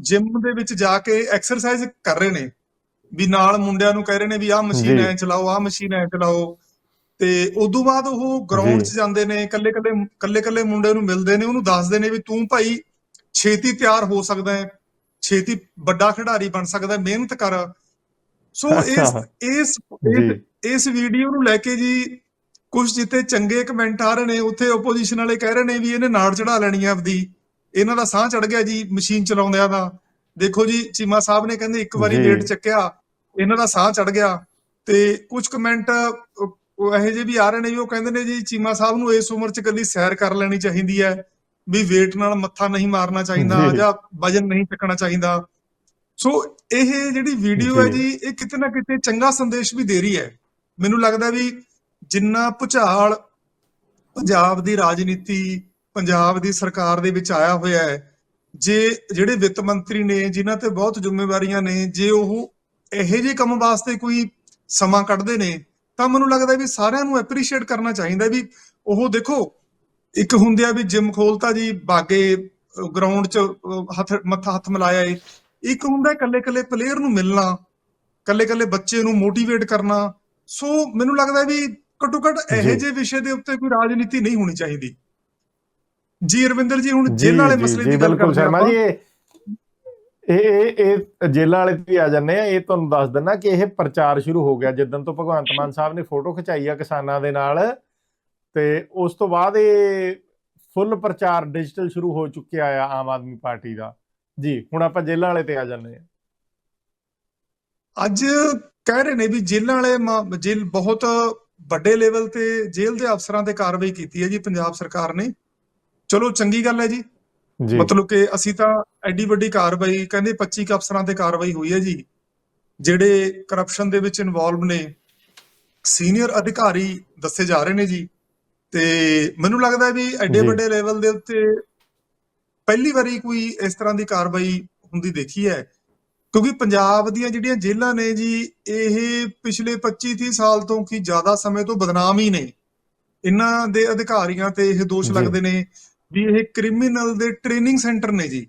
ਜਿਮ ਦੇ ਵਿੱਚ ਜਾ ਕੇ ਐਕਸਰਸਾਈਜ਼ ਕਰ ਰਹੇ ਨੇ ਵੀ ਨਾਲ ਮੁੰਡਿਆਂ ਨੂੰ ਕਹਿ ਰਹੇ ਨੇ ਵੀ ਆਹ ਮਸ਼ੀਨ। ਐ ਚਲਾਓ ਆਹ ਮਸ਼ੀਨ ਐ ਚਲਾਓ ਤੇ ਉਦੋਂ ਬਾਅਦ ਉਹ ਗਰਾਊਂਡ 'ਚ। ਜਾਂਦੇ ਨੇ ਕੱਲੇ ਕੱਲੇ ਕੱਲੇ ਕੱਲੇ ਮੁੰਡੇ ਨੂੰ ਮਿਲਦੇ ਨੇ ਉਹਨੂੰ ਦੱਸਦੇ ਨੇ ਵੀ ਤੂੰ ਭਾਈ ਛੇਤੀ ਤਿਆਰ ਹੋ ਸਕਦਾ ਹੈ ਛੇਤੀ ਵੱਡਾ ਖਿਡਾਰੀ ਬਣ ਸਕਦਾ ਹੈ ਮਿਹਨਤ ਕਰ ਸੋ ਇਸ ਇਸ ਇਸ ਵੀਡੀਓ ਨੂੰ ਲੈ ਕੇ ਜੀ ਕੁਝ ਜਿੱਤੇ ਚੰਗੇ ਕਮੈਂਟ ਆ ਰਹੇ ਨੇ ਉੱਥੇ ਆਪੋਜੀਸ਼ਨ ਵਾਲੇ ਕਹਿ ਰਹੇ ਨੇ ਵੀ ਇਹਨੇ ਨਾੜ ਚੜਾ ਲੈਣੀ ਆ ਆਪਦੀ ਇਹਨਾਂ ਦਾ ਸਾਹ ਚੜ ਗਿਆ ਜੀ ਮਸ਼ੀਨ ਚਲਾਉਂਦਿਆਂ ਦਾ ਦੇਖੋ ਜੀ ਚੀਮਾ ਸਾਹਿਬ ਨੇ ਕਹਿੰਦੇ ਇੱਕ ਵਾਰੀ। ਵੇਟ ਚੱਕਿਆ ਇਹਨਾਂ ਦਾ ਸਾਹ ਚੜ ਗਿਆ ਤੇ ਕੁਝ ਕਮੈਂਟ ਉਹ ਇਹੋ ਜਿਹੇ ਵੀ ਆ ਰਹੇ ਨੇ ਵੀ ਉਹ ਕਹਿੰਦੇ ਨੇ ਜੀ ਚੀਮਾ ਸਾਹਿਬ ਨੂੰ ਇਸ ਉਮਰ 'ਚ ਇਕੱਲੀ ਸੈਰ ਕਰ ਲੈਣੀ ਚਾਹੀਦੀ ਹੈ ਵੀ weight ਨਾਲ ਮੱਥਾ ਨਹੀਂ ਮਾਰਨਾ ਚਾਹੀਦਾ ਜੀ। ਵਜਨ ਨਹੀਂ ਚੱਕਣਾ ਚਾਹੀਦਾ ਸੋ ਇਹ ਜਿਹੜੀ ਵੀਡੀਓ ਹੈ ਜੀ। ਜੀ ਇਹ ਕਿਤੇ ਨਾ ਕਿਤੇ ਚੰਗਾ ਸੰਦੇਸ਼ ਵੀ ਦੇ ਰਹੀ ਹੈ ਮੈਨੂੰ ਲੱਗਦਾ ਵੀ ਜਿੰਨਾ ਭੁਚਾਲ ਪੰਜਾਬ ਦੀ ਰਾਜਨੀਤੀ ਪੰਜਾਬ ਦੀ ਸਰਕਾਰ ਦੇ ਵਿੱਚ ਆਇਆ ਹੋਇਆ ਹੈ। ਜੇ ਜਿਹੜੇ ਵਿੱਤ ਮੰਤਰੀ ਨੇ ਜਿਨ੍ਹਾਂ ਤੇ ਬਹੁਤ ਜ਼ਿੰਮੇਵਾਰੀਆਂ ਨੇ ਜੇ ਉਹ ਇਹੋ ਜਿਹੇ ਕੰਮ ਵਾਸਤੇ ਕੋਈ ਸਮਾਂ ਕੱਢਦੇ ਨੇ ਤਾਂ ਮੈਨੂੰ ਲੱਗਦਾ ਵੀ ਸਾਰਿਆਂ ਨੂੰ ਐਪਰੀਸ਼ੀਏਟ ਕਰਨਾ ਚਾਹੀਦਾ ਵੀ ਉਹ ਦੇਖੋ ਇੱਕ ਹੁੰਦੇ ਆ ਵੀ ਜਿਮ ਖੋਲਤਾ ਜੀ ਬਾਗੇ ਗਰਾਊਂਡ 'ਚ ਹੱਥ ਮੱਥਾ ਹੱਥ ਮਿਲਾਇਆ ਏ। ਇੱਕ ਹੁੰਦਾ ਇਕੱਲੇ ਇਕੱਲੇ ਪਲੇਅਰ ਨੂੰ ਮਿਲਣਾ ਇਕੱਲੇ ਇਕੱਲੇ ਬੱਚੇ ਨੂੰ ਮੋਟੀਵੇਟ ਕਰਨਾ। ਸੋ ਮੈਨੂੰ ਲੱਗਦਾ ਵੀ ਘੱਟੋ ਘੱਟ ਇਹੋ। ਜਿਹੇ ਵਿਸ਼ੇ ਦੇ ਉੱਤੇ ਕੋਈ ਰਾਜਨੀਤੀ ਨਹੀਂ ਹੋਣੀ ਚਾਹੀਦੀ। ਜੀ ਅਰਵਿੰਦਰ ਜੀ ਹੁਣ ਜੇਲ੍ਹਾਂ ਵਾਲੇ ਮਸਲੇ ਦੀ ਗੱਲ ਕਰਦੇ ਸ਼ਰਮਾ ਜੀ ਇਹ ਇਹ ਇਹ ਜੇਲ੍ਹਾਂ ਵਾਲੇ ਤੇ ਵੀ ਆ ਜਾਂਦੇ ਆ ਇਹ ਤੁਹਾਨੂੰ ਦੱਸ ਦਿੰਦਾ ਕਿ ਇਹ ਪ੍ਰਚਾਰ ਸ਼ੁਰੂ ਹੋ ਗਿਆ। ਜਿੱਦਣ ਤੋਂ ਭਗਵੰਤ ਮਾਨ ਸਾਹਿਬ ਨੇ ਫੋਟੋ ਖਿਚਾਈ ਆ ਕਿਸਾਨਾਂ ਦੇ ਨਾਲ ਤੇ ਉਸ ਤੋਂ ਬਾਅਦ ਇਹ ਫੁੱਲ ਪ੍ਰਚਾਰ ਡਿਜੀਟਲ ਸ਼ੁਰੂ ਹੋ ਚੁੱਕਿਆ ਆ ਆਮ ਆਦਮੀ ਪਾਰਟੀ ਦਾ। ਜੀ ਹੁਣ ਆਪਾਂ ਜੇਲ੍ਹਾਂ ਵਾਲੇ ਤੇ ਆ ਜਾਂਦੇ ਆ। ਅੱਜ ਕਹਿ ਰਹੇ ਨੇ ਵੀ ਜੇਲ੍ਹਾਂ ਵਾਲੇ ਜੇਲ੍ਹ ਬਹੁਤ ਵੱਡੇ ਲੈਵਲ ਤੇ ਜੇਲ੍ਹ ਦੇ ਅਫਸਰਾਂ ਤੇ ਕਾਰਵਾਈ ਕੀਤੀ ਹੈ ਜੀ ਪੰਜਾਬ ਸਰਕਾਰ ਨੇ। ਚਲੋ ਚੰਗੀ ਗੱਲ ਹੈ ਜੀ। ਜੀ। ਮਤਲਬ ਕਿ ਅਸੀਂ ਤਾਂ ਐਡੀ ਵੱਡੀ ਕਾਰਵਾਈ ਕਹਿੰਦੇ 25 ਕੁ ਅਫਸਰਾਂ ਤੇ ਕਾਰਵਾਈ ਹੋਈ ਹੈ ਜੀ। ਜਿਹੜੇ ਕਰਪਸ਼ਨ ਦੇ ਵਿੱਚ ਇਨਵੋਲਵ ਨੇ ਸੀਨੀਅਰ ਅਧਿਕਾਰੀ ਦੱਸੇ ਜਾ ਰਹੇ ਨੇ ਜੀ। ਤੇ ਮੈਨੂੰ ਲੱਗਦਾ ਵੀ ਐਡੇ। ਵੱਡੇ ਲੈਵਲ ਦੇ ਉੱਤੇ ਪਹਿਲੀ ਵਾਰੀ ਕੋਈ ਇਸ ਤਰ੍ਹਾਂ ਦੀ ਕਾਰਵਾਈ ਹੁੰਦੀ ਦੇਖੀ ਹੈ। ਕਿਉਂਕਿ ਪੰਜਾਬ ਦੀਆਂ ਜਿਹੜੀਆਂ ਜੇਲ੍ਹਾਂ ਨੇ ਜੀ ਇਹ ਪਿਛਲੇ 25 30 ਸਾਲ ਤੋਂ ਕੀ ਜ਼ਿਆਦਾ ਸਮੇਂ ਤੋਂ ਬਦਨਾਮ ਹੀ ਨੇ। ਇਹਨਾਂ ਦੇ ਅਧਿਕਾਰੀਆਂ ਤੇ ਇਹ ਦੋਸ਼। ਲੱਗਦੇ ਨੇ। ਵੀ ਇਹ ਕ੍ਰਿਮੀਨਲ ਦੇ ਟ੍ਰੇਨਿੰਗ ਸੈਂਟਰ ਨੇ ਜੀ।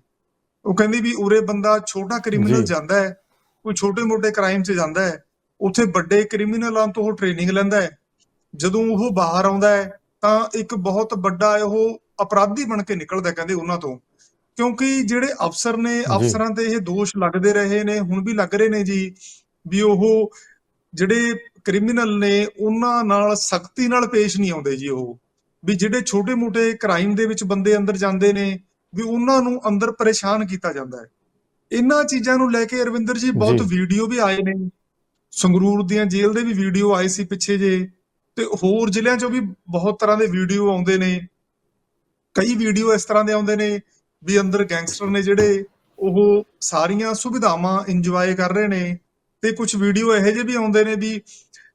ਉਹ ਕਹਿੰਦੇ ਵੀ ਉਰੇ ਬੰਦਾ ਛੋਟਾ ਕ੍ਰਿਮੀਨਲ। ਜਾਂਦਾ ਹੈ ਕੋਈ ਛੋਟੇ-ਮੋਟੇ ਕ੍ਰਾਈਮ 'ਚ ਜਾਂਦਾ ਹੈ ਉੱਥੇ ਵੱਡੇ ਕ੍ਰਿਮੀਨਲਾਂ ਤੋਂ ਉਹ ਟ੍ਰੇਨਿੰਗ ਲੈਂਦਾ ਹੈ। ਜਦੋਂ ਉਹ ਬਾਹਰ ਆਉਂਦਾ ਹੈ ਤਾਂ ਇੱਕ ਬਹੁਤ ਵੱਡਾ ਉਹ ਅਪਰਾਧੀ ਬਣ ਕੇ ਨਿਕਲਦਾ ਕਹਿੰਦੇ ਉਹਨਾਂ ਤੋਂ। ਕਿਉਂਕਿ ਜਿਹੜੇ ਅਫਸਰ ਨੇ ਅਫਸਰਾਂ ਤੇ ਇਹ ਦੋਸ਼ ਲੱਗਦੇ ਰਹੇ ਨੇ ਹੁਣ ਵੀ ਲੱਗ ਰਹੇ ਨੇ ਜੀ ਵੀ ਉਹ ਜਿਹੜੇ ਕ੍ਰਿਮੀਨਲ ਨੇ ਉਹਨਾਂ ਨਾਲ ਸਖਤੀ ਨਾਲ ਪੇਸ਼ ਨਹੀਂ ਆਉਂਦੇ ਜੀ ਉਹ। ਵੀ ਜਿਹੜੇ ਛੋਟੇ-ਮੋਟੇ ਕ੍ਰਾਈਮ ਦੇ ਵਿੱਚ ਬੰਦੇ ਅੰਦਰ ਜਾਂਦੇ ਨੇ ਵੀ ਉਹਨਾਂ ਨੂੰ ਅੰਦਰ ਪਰੇਸ਼ਾਨ ਕੀਤਾ ਜਾਂਦਾ ਹੈ। ਇਹਨਾਂ ਚੀਜ਼ਾਂ ਨੂੰ ਲੈ ਕੇ ਅਰਵਿੰਦਰ ਜੀ ਬਹੁਤ। ਵੀਡੀਓ ਵੀ ਆਏ ਨੇ। ਸੰਗਰੂਰ ਦੀਆਂ ਜੇਲ੍ਹ ਦੇ ਵੀ ਵੀਡੀਓ ਆਏ ਸੀ ਪਿੱਛੇ ਜੇ। ਤੇ ਹੋਰ ਜ਼ਿਲ੍ਹਿਆਂ 'ਚੋਂ ਵੀ ਬਹੁਤ ਤਰ੍ਹਾਂ ਦੇ ਵੀਡੀਓ ਆਉਂਦੇ ਨੇ। ਕਈ ਵੀਡੀਓ ਇਸ ਤਰ੍ਹਾਂ ਦੇ ਆਉਂਦੇ ਨੇ ਵੀ ਅੰਦਰ ਗੈਂਗਸਟਰ ਨੇ ਜਿਹੜੇ ਉਹ ਸਾਰੀਆਂ ਸੁਵਿਧਾਵਾਂ ਇੰਜੋਏ ਕਰ ਰਹੇ ਨੇ। ਤੇ ਕੁਝ ਵੀਡੀਓ ਇਹੋ ਜਿਹੇ ਵੀ ਆਉਂਦੇ ਨੇ ਵੀ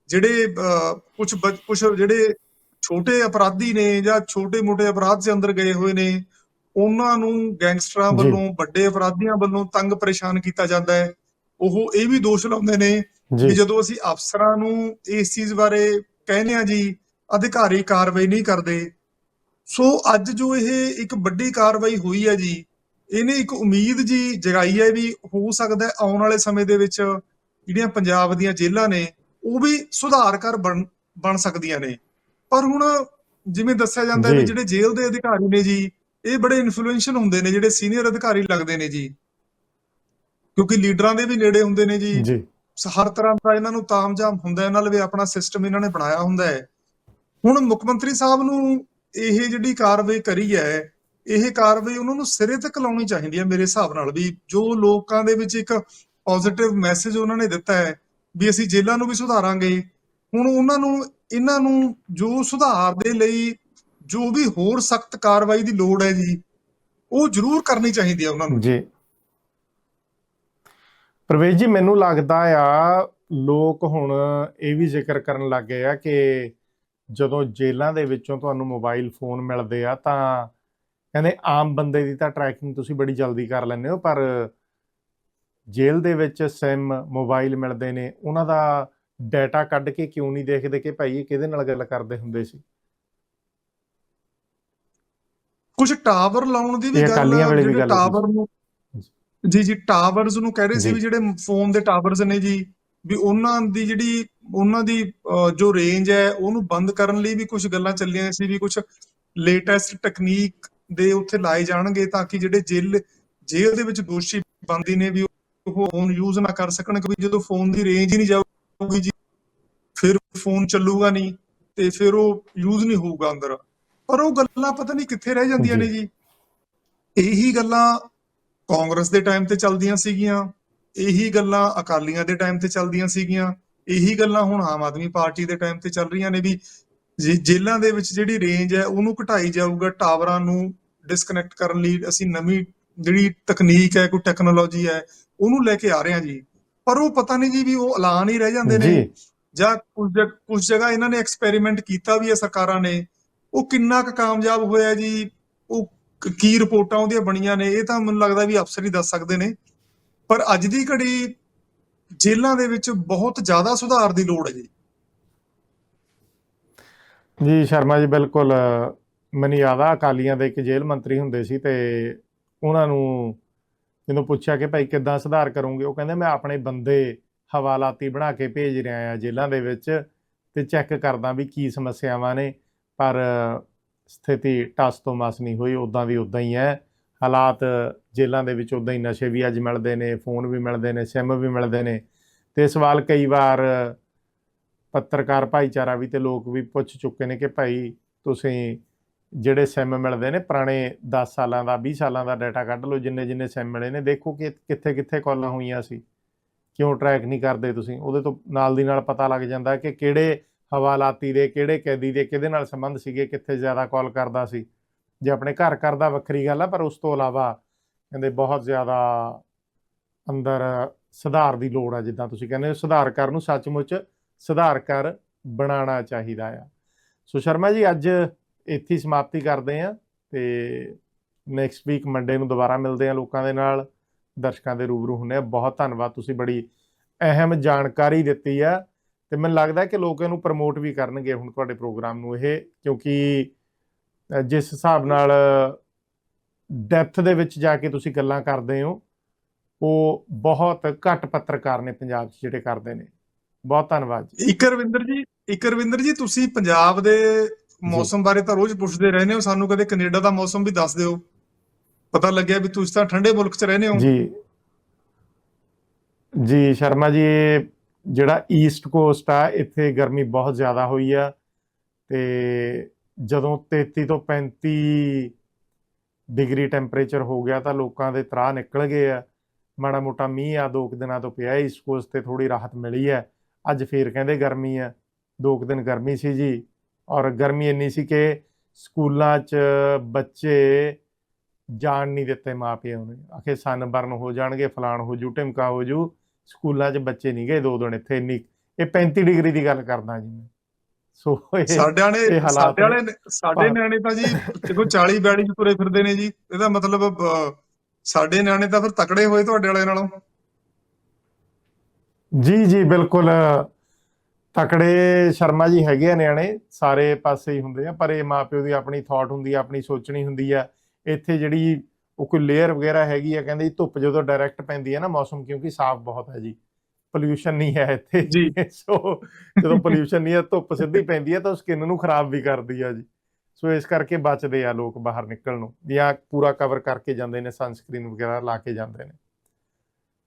ਜਿਹੜੇ ਕੁਝ ਕੁਝ ਜਿਹੜੇ ਛੋਟੇ ਅਪਰਾਧੀ ਨੇ ਜਾਂ ਛੋਟੇ-ਮੋਟੇ ਅਪਰਾਧ ਦੇ ਅੰਦਰ ਗਏ ਹੋਏ ਨੇ ਉਹਨਾਂ ਨੂੰ ਗੈਂਗਸਟਰਾਂ। ਵੱਲੋਂ ਵੱਡੇ ਅਪਰਾਧੀਆਂ ਵੱਲੋਂ ਤੰਗ ਪਰੇਸ਼ਾਨ ਕੀਤਾ ਜਾਂਦਾ ਹੈ। ਉਹ ਇਹ ਵੀ ਦੋਸ਼ ਲਾਉਂਦੇ ਨੇ ਕਿ ਜਦੋਂ ਅਸੀਂ ਅਫਸਰਾਂ ਨੂੰ ਇਸ ਚੀਜ਼ ਬਾਰੇ ਕਹਿੰਦੇ ਆ ਜੀ ਅਧਿਕਾਰੀ ਕਾਰਵਾਈ ਨਹੀਂ ਕਰਦੇ ਸੋ ਅੱਜ ਜੋ ਇਹ ਇੱਕ ਵੱਡੀ ਕਾਰਵਾਈ ਹੋਈ ਹੈ ਜੀ ਇਹਨੇ ਇੱਕ ਉਮੀਦ ਜੀ ਜਗਾਈ ਹੈ ਵੀ ਹੋ ਸਕਦਾ ਆਉਣ ਵਾਲੇ ਸਮੇਂ ਦੇ ਵਿੱਚ ਜਿਹੜੀਆਂ ਪੰਜਾਬ ਦੀਆਂ ਜੇਲ੍ਹਾਂ ਨੇ ਉਹ ਵੀ ਸੁਧਾਰ ਕਰ ਬਣ ਬਣ ਸਕਦੀਆਂ ਨੇ। ਪਰ ਹੁਣ ਜਿਵੇਂ ਦੱਸਿਆ ਜਾਂਦਾ ਹੈ ਵੀ। ਜਿਹੜੇ ਜੇਲ੍ਹ ਦੇ ਅਧਿਕਾਰੀ ਨੇ ਜੀ ਇਹ ਬੜੇ ਇਨਫਲੂਐਂਸ਼ੀਅਲ ਹੁੰਦੇ ਨੇ ਜਿਹੜੇ ਸੀਨੀਅਰ ਅਧਿਕਾਰੀ ਲੱਗਦੇ ਨੇ ਜੀ। ਕਿਉਂਕਿ ਲੀਡਰਾਂ ਦੇ ਵੀ ਨੇੜੇ ਹੁੰਦੇ ਨੇ ਜੀ। ਜੀ। ਹਰ ਤਰ੍ਹਾਂ ਦਾ ਇਹਨਾਂ ਨੂੰ ਤਾਮਝਾਮ ਹੁੰਦਾ ਇਹਨਾਂ ਲਈ ਆਪਣਾ ਸਿਸਟਮ ਇਹਨਾਂ ਨੇ ਬਣਾਇਆ ਹੁੰਦਾ ਹੈ। ਹੁਣ ਮੁੱਖ ਮੰਤਰੀ ਸਾਹਿਬ ਨੂੰ ਇਹ ਜਿਹੜੀ ਕਾਰਵਾਈ ਕਰੀ ਹੈ ਇਹ ਕਾਰਵਾਈ ਉਹਨਾਂ ਨੂੰ ਸਿਰੇ ਤੱਕ ਲਾਉਣੀ ਚਾਹੀਦੀ ਹੈ ਮੇਰੇ ਹਿਸਾਬ ਨਾਲ ਵੀ। ਜੋ ਲੋਕਾਂ ਦੇ ਵਿੱਚ ਇੱਕ ਪੋਜ਼ਿਟਿਵ ਮੈਸੇਜ ਉਹਨਾਂ ਨੇ ਦਿੱਤਾ ਹੈ ਵੀ ਅਸੀਂ ਜੇਲ੍ਹਾਂ ਨੂੰ ਵੀ ਸੁਧਾਰਾਂਗੇ। ਹੁਣ ਉਹਨਾਂ ਨੂੰ ਇਹਨਾਂ ਨੂੰ ਜੋ ਸੁਧਾਰ ਦੇ ਲਈ ਜੋ ਵੀ ਹੋਰ ਸਖਤ ਕਾਰਵਾਈ ਦੀ ਲੋੜ ਹੈ ਜੀ, ਉਹ ਜ਼ਰੂਰ ਕਰਨੀ ਚਾਹੀਦੀ ਹੈ ਉਹਨਾਂ ਨੂੰ। ਜੀ। ਪ੍ਰਵੇਸ਼ ਜੀ, ਮੈਨੂੰ ਲੱਗਦਾ ਆ, ਲੋਕ ਹੁਣ ਇਹ ਵੀ ਜ਼ਿਕਰ ਕਰਨ ਲੱਗ ਗਏ ਆ ਕਿ ਜਦੋਂ ਜੇਲਾਂ ਦੇ ਵਿੱਚੋਂ ਤੁਹਾਨੂੰ ਮੋਬਾਈਲ ਫੋਨ ਮਿਲਦੇ ਆ, ਤਾਂ ਕਹਿੰਦੇ ਆਮ ਬੰਦੇ ਦੀ ਤਾਂ ਟਰੈਕਿੰਗ ਤੁਸੀਂ ਬੜੀ ਜਲਦੀ ਕਰ ਲੈਂਦੇ ਹੋ, ਪਰ ਜੇਲ੍ਹ ਦੇ ਵਿੱਚ ਸਿਮ ਮੋਬਾਈਲ ਮਿਲਦੇ ਨੇ, ਉਹਨਾਂ ਦਾ ਡਾਟਾ ਕੱਢ ਕੇ ਕਿਉਂ ਨਹੀਂ ਦੇਖਦੇ ਕਿ ਭਾਈ ਇਹ ਕਿਹਦੇ ਨਾਲ ਗੱਲ ਕਰਦੇ ਹੁੰਦੇ ਸੀ ਕੁਝ ਟਾਵਰ ਲਾਉਣ ਦੀ ਵੀ ਗੱਲ। ਟਾਵਰ ਨੂੰ ਜੀ ਜੀ ਟਾਵਰਸ ਨੂੰ ਕਹਿ ਰਹੇ ਸੀ। ਵੀ ਜਿਹੜੇ ਫੋਨ ਦੇ ਟਾਵਰਸ ਨੇ ਜੀ ਵੀ ਉਹਨਾਂ ਦੀ ਜਿਹੜੀ ਉਹਨਾਂ ਦੀ ਜੋ ਰੇਂਜ ਹੈ ਉਹਨੂੰ ਬੰਦ ਕਰਨ ਲਈ ਵੀ ਕੁਝ ਗੱਲਾਂ ਚੱਲੀਆਂ ਸੀ ਵੀ ਕੁਝ ਲੇਟੈਸਟ ਟੈਕਨੀਕ ਦੇ ਉੱਥੇ ਲਾਏ ਜਾਣਗੇ ਤਾਂ ਕਿ ਜਿਹੜੇ ਜੇਲ੍ਹ ਜੇਲ੍ਹ ਦੇ ਵਿੱਚ ਦੋਸ਼ੀ ਬੰਦੀ ਨੇ ਵੀ ਉਹ ਫੋਨ ਯੂਜ਼ ਨਾ ਕਰ ਸਕਣ ਕਿਉਂਕਿ ਜਦੋਂ ਫੋਨ ਦੀ ਰੇਂਜ ਹੀ ਨਹੀਂ ਜਾਊਗੀ ਜੀ। ਫਿਰ ਫੋਨ ਚੱਲੂਗਾ ਨਹੀਂ ਤੇ ਫਿਰ ਉਹ ਯੂਜ਼ ਨਹੀਂ ਹੋਊਗਾ ਅੰਦਰ। ਪਰ ਉਹ ਗੱਲਾਂ ਪਤਾ ਨਹੀਂ ਕਿੱਥੇ ਰਹਿ ਜਾਂਦੀਆਂ ਨੇ ਜੀ। ਇਹੀ ਗੱਲਾਂ ਕਾਂਗਰਸ ਦੇ ਟਾਈਮ ਤੇ ਚੱਲਦੀਆਂ ਸੀਗੀਆਂ। ਇਹੀ ਗੱਲਾਂ ਅਕਾਲੀਆਂ ਦੇ ਟਾਈਮ ਤੇ ਚੱਲਦੀਆਂ ਸੀਗੀਆਂ। ਇਹੀ ਗੱਲਾਂ ਹੁਣ ਆਮ ਆਦਮੀ ਪਾਰਟੀ ਦੇ ਟਾਈਮ ਤੇ ਚੱਲ ਰਹੀਆਂ ਨੇ ਵੀ ਜੇ ਜੇਲ੍ਹਾਂ ਦੇ ਵਿੱਚ ਜਿਹੜੀ ਰੇਂਜ ਹੈ ਉਹਨੂੰ ਘਟਾਈ ਜਾਊਗਾ ਟਾਵਰਾਂ ਨੂੰ ਡਿਸਕਨੈਕਟ ਕਰਨ ਲਈ ਅਸੀਂ ਨਵੀਂ ਜਿਹੜੀ ਤਕਨੀਕ ਹੈ ਕੋਈ ਟੈਕਨੋਲੋਜੀ ਹੈ ਉਹਨੂੰ ਲੈ ਕੇ ਆ ਰਹੇ ਹਾਂ ਜੀ। ਪਰ ਉਹ ਪਤਾ ਨਹੀਂ ਜੀ ਵੀ ਉਹ ਐਲਾਨ ਹੀ ਰਹਿ ਜਾਂਦੇ ਨੇ ਜੀ। ਕੁਝ ਕੁਝ ਜਗ੍ਹਾ ਇਹਨਾਂ ਨੇ ਐਕਸਪੈਰੀਮੈਂਟ ਕੀਤਾ ਵੀ ਹੈ ਸਰਕਾਰਾਂ ਨੇ। ਉਹ ਕਿੰਨਾ ਕੁ ਕਾਮਯਾਬ ਹੋਇਆ ਜੀ? ਉਹ ਕ- ਰਿਪੋਰਟਾਂ ਉਹਦੀਆਂ ਬਣੀਆਂ ਨੇ? ਇਹ ਤਾਂ ਮੈਨੂੰ ਲੱਗਦਾ ਵੀ ਅਫਸਰ ਹੀ ਦੱਸ ਸਕਦੇ ਨੇ। ਪਰ ਅੱਜ ਦੀ ਘੜੀ ਜੇਲ੍ਹਾਂ ਦੇ ਵਿੱਚ ਬਹੁਤ ਜ਼ਿਆਦਾ ਸੁਧਾਰ ਦੀ ਲੋੜ ਹੈ ਜੀ। ਜੀ ਸ਼ਰਮਾ ਜੀ ਬਿਲਕੁਲ ਮੈਨੂੰ ਯਾਦ ਆ ਅਕਾਲੀਆਂ ਦੇ ਇੱਕ ਜੇਲ੍ਹ ਮੰਤਰੀ ਹੁੰਦੇ ਸੀ ਤੇ ਉਹਨਾਂ ਨੂੰ ਜਦੋਂ ਪੁੱਛਿਆ ਕਿ ਭਾਈ ਕਿੱਦਾਂ ਸੁਧਾਰ ਕਰੋਗੇ, ਉਹ ਕਹਿੰਦੇ ਮੈਂ ਆਪਣੇ ਬੰਦੇ ਹਵਾਲਾਤੀ ਬਣਾ ਕੇ ਭੇਜ ਰਿਹਾ ਆ ਜੇਲ੍ਹਾਂ ਦੇ ਵਿੱਚ ਤੇ ਚੈੱਕ ਕਰਦਾ ਵੀ ਕੀ ਸਮੱਸਿਆਵਾਂ ਨੇ, ਪਰ ਸਥਿਤੀ ਟਸ ਤੋਂ ਮਸ ਨਹੀਂ ਹੋਈ ਉਦਾਂ ਦੀ ਉਦਾਂ ਹੀ ਹੈ। ਹਾਲਾਤ ਜੇਲ੍ਹਾਂ ਦੇ ਵਿੱਚ ਉਦਾਂ ਹੀ ਨਸ਼ੇ ਵੀ ਅੱਜ ਮਿਲਦੇ ਨੇ, ਫੋਨ ਵੀ ਮਿਲਦੇ ਨੇ, ਸਿਮ ਵੀ ਮਿਲਦੇ ਨੇ। ਤੇ ਸਵਾਲ ਕਈ ਵਾਰ ਪੱਤਰਕਾਰ ਭਾਈਚਾਰਾ ਵੀ ਤੇ ਲੋਕ ਵੀ ਪੁੱਛ ਚੁੱਕੇ ਨੇ ਕਿ ਭਾਈ ਤੁਸੀਂ ਜਿਹੜੇ ਸਿਮ ਮਿਲਦੇ ਨੇ, ਪੁਰਾਣੇ 10 ਸਾਲਾਂ ਦਾ 20 ਸਾਲਾਂ ਦਾ ਡਾਟਾ ਕੱਢ ਲਓ, ਜਿੰਨੇ ਜਿੰਨੇ ਸਿਮ ਮਿਲੇ ਨੇ, ਦੇਖੋ ਕਿ ਕਿੱਥੇ ਕਿੱਥੇ ਕਾਲਾਂ ਹੋਈਆਂ ਸੀ। ਕਿਉਂ ਟਰੈਕ ਨਹੀਂ ਕਰਦੇ ਤੁਸੀਂ? ਉਹਦੇ ਤੋਂ ਨਾਲ ਦੀ ਨਾਲ ਪਤਾ ਲੱਗ ਜਾਂਦਾ ਕਿ ਕਿਹੜੇ ਹਵਾਲਾਤੀ ਦੇ, ਕਿਹੜੇ ਕੈਦੀ ਦੇ, ਕਿਹਦੇ ਨਾਲ ਸੰਬੰਧ ਸੀਗੇ, ਕਿੱਥੇ ਜ਼ਿਆਦਾ ਕਾਲ ਕਰਦਾ ਸੀ। ਜੇ ਆਪਣੇ ਘਰ ਕਰਦਾ, ਵੱਖਰੀ ਗੱਲ ਆ, ਪਰ ਉਸ ਤੋਂ ਇਲਾਵਾ ਕਹਿੰਦੇ ਬਹੁਤ ਜ਼ਿਆਦਾ ਅੰਦਰ ਸੁਧਾਰ ਦੀ ਲੋੜ ਆ, ਜਿੱਦਾਂ ਤੁਸੀਂ ਕਹਿੰਦੇ ਹੋ, ਸੁਧਾਰ ਕਰਨ ਨੂੰ ਸੱਚਮੁੱਚ ਸੁਧਾਰ ਕਰ ਬਣਾਉਣਾ ਚਾਹੀਦਾ ਆ। ਸੋ ਸ਼ਰਮਾ ਜੀ, ਅੱਜ ਇੱਥੇ ਸਮਾਪਤੀ ਕਰਦੇ ਆ ਤੇ ਨੈਕਸਟ ਵੀਕ ਮੰਡੇ ਨੂੰ ਦੁਬਾਰਾ ਮਿਲਦੇ ਆ ਲੋਕਾਂ ਦੇ ਨਾਲ, ਦਰਸ਼ਕਾਂ ਦੇ ਰੂਬਰੂ ਹੁੰਨੇ ਆ ਬਹੁਤ ਧੰਨਵਾਦ, ਤੁਸੀਂ ਬੜੀ ਅਹਿਮ ਜਾਣਕਾਰੀ ਦਿੱਤੀ ਆ ਤੇ ਮੈਨੂੰ ਲੱਗਦਾ ਕਿ ਲੋਕ ਇਹਨੂੰ ਪ੍ਰਮੋਟ ਵੀ ਕਰਨਗੇ ਹੁਣ ਤੁਹਾਡੇ ਪ੍ਰੋਗਰਾਮ ਨੂੰ ਇਹ, ਕਿਉਂਕਿ ਜਿਸ ਹਿਸਾਬ ਨਾਲ ਡੈਪਥ ਦੇ ਵਿੱਚ ਜਾ ਕੇ ਤੁਸੀਂ ਗੱਲਾਂ ਕਰਦੇ ਹੋ, ਉਹ ਬਹੁਤ ਘੱਟ ਪੱਤਰਕਾਰ ਨੇ ਪੰਜਾਬ 'ਚ ਜਿਹੜੇ ਕਰਦੇ ਨੇ। ਬਹੁਤ ਧੰਨਵਾਦ ਜੀ। ਇੱਕ ਰਵਿੰਦਰ ਜੀ, ਇੱਕ ਰਵਿੰਦਰ ਜੀ, ਤੁਸੀਂ ਪੰਜਾਬ ਦੇ ਮੌਸਮ ਬਾਰੇ ਤਾਂ ਰੋਜ਼ ਪੁੱਛਦੇ ਰਹਿੰਦੇ ਹੋ ਸਾਨੂੰ ਕਦੇ ਕੈਨੇਡਾ ਦਾ ਮੌਸਮ ਵੀ ਦੱਸ ਦਿਓ। ਪਤਾ ਲੱਗਿਆ ਵੀ ਤੁਸੀਂ ਤਾਂ ਠੰਡੇ ਮੁਲਕ 'ਚ ਰਹਿੰਦੇ ਹੋ। ਜੀ। ਜੀ ਸ਼ਰਮਾ ਜੀ ਜਿਹੜਾ ਈਸਟ ਕੋਸਟ ਆ ਇੱਥੇ ਗਰਮੀ ਬਹੁਤ ਜ਼ਿਆਦਾ ਹੋਈ ਆ ਤੇ ਜਦੋਂ 33 ਤੋਂ 35 ਡਿਗਰੀ ਟੈਂਪਰੇਚਰ ਹੋ ਗਿਆ ਤਾਂ ਲੋਕਾਂ ਦੇ ਤਰਾਹ ਨਿਕਲ ਗਏ ਆ। ਮਾੜਾ ਮੋਟਾ ਮੀਂਹ ਆ ਦੋ ਕੁ ਦਿਨਾਂ ਤੋਂ ਪਿਆ ਈਸਟ ਕੋਸਟ ਤੇ ਥੋੜੀ ਰਾਹਤ ਮਿਲੀ ਹੈ ਅੱਜ ਫੇਰ ਕਹਿੰਦੇ ਗਰਮੀ ਆ। ਦੋ ਕੁ ਦਿਨ ਗਰਮੀ ਸੀ ਜੀ। ਔਰ ਗਰਮੀ ਇੰਨੀ ਸੀ ਕਿ ਸਕੂਲਾਂ 'ਚ ਬੱਚੇ ਜਾਣ ਨਹੀਂ ਦਿੱਤੇ ਮਾਪਿਆਂ ਨੇ। ਆਖੇ ਸਨਬਰਨ ਹੋ ਜਾਣਗੇ ਫਲਾਣ ਹੋ ਜੂ ਢਿਮਕਾ ਹੋ ਜੂ ਸਕੂਲਾਂ 'ਚ ਬੱਚੇ ਨਹੀਂ ਗਏ ਦੋ ਦਿਨ ਇੱਥੇ ਇੰਨੀ। ਇਹ 35 ਡਿਗਰੀ ਦੀ ਗੱਲ ਕਰਦਾ ਜੀ ਮੈਂ। ਸੋ ਸਾਡਿਆਂ ਨੇ ਸਾਡੇ। ਵਾਲੇ ਸਾਡੇ ਨਿਆਣੇ ਤਾਂ ਜੀ ਦੇਖੋ 40 42 ਚ ਤੁਰੇ ਫਿਰਦੇ ਨੇ ਜੀ। ਇਹਦਾ ਮਤਲਬ ਸਾਡੇ ਨਿਆਣੇ ਤਾਂ ਫਿਰ ਤਕੜੇ ਹੋਏ ਤੁਹਾਡੇ ਵਾਲੇ ਨਾਲੋਂ। ਜੀ ਜੀ ਬਿਲਕੁਲ। ਤਕੜੇ ਸ਼ਰਮਾ ਜੀ ਹੈਗੇ ਆ ਨਿਆਣੇ ਸਾਰੇ ਪਾਸੇ ਹੀ ਹੁੰਦੇ ਆ ਪਰ ਇਹ ਮਾਪਿਓ ਦੀ ਆਪਣੀ ਥਾਟ ਹੁੰਦੀ ਆ ਆਪਣੀ ਸੋਚਣੀ ਹੁੰਦੀ ਆ। ਇੱਥੇ ਜਿਹੜੀ ਉਹ ਕੋਈ ਲੇਅਰ ਵਗੈਰਾ ਹੈਗੀ ਆ ਕਹਿੰਦੇ ਧੁੱਪ ਜਦੋਂ ਡਾਇਰੈਕਟ ਪੈਂਦੀ ਹੈ ਨਾ ਮੌਸਮ ਕਿਉਂਕਿ ਸਾਫ਼ ਬਹੁਤ ਹੈ ਜੀ। ਪੋਲਿਊਸ਼ਨ ਨਹੀਂ ਹੈ ਇੱਥੇ। ਜੀ। ਸੋ ਜਦੋਂ ਪੋਲਿਊਸ਼ਨ ਨਹੀਂ ਹੈ ਧੁੱਪ ਸਿੱਧੀ ਪੈਂਦੀ ਹੈ ਤਾਂ ਸਕਿਨ ਨੂੰ ਖਰਾਬ ਵੀ ਕਰਦੀ ਆ ਜੀ। ਸੋ ਇਸ ਕਰਕੇ ਬਚਦੇ ਆ ਲੋਕ ਬਾਹਰ ਨਿਕਲਣ ਨੂੰ ਜਾਂ ਪੂਰਾ ਕਵਰ ਕਰਕੇ ਜਾਂਦੇ ਨੇ ਸਨਸਕ੍ਰੀਨ ਵਗੈਰਾ ਲਾ ਕੇ ਜਾਂਦੇ ਨੇ।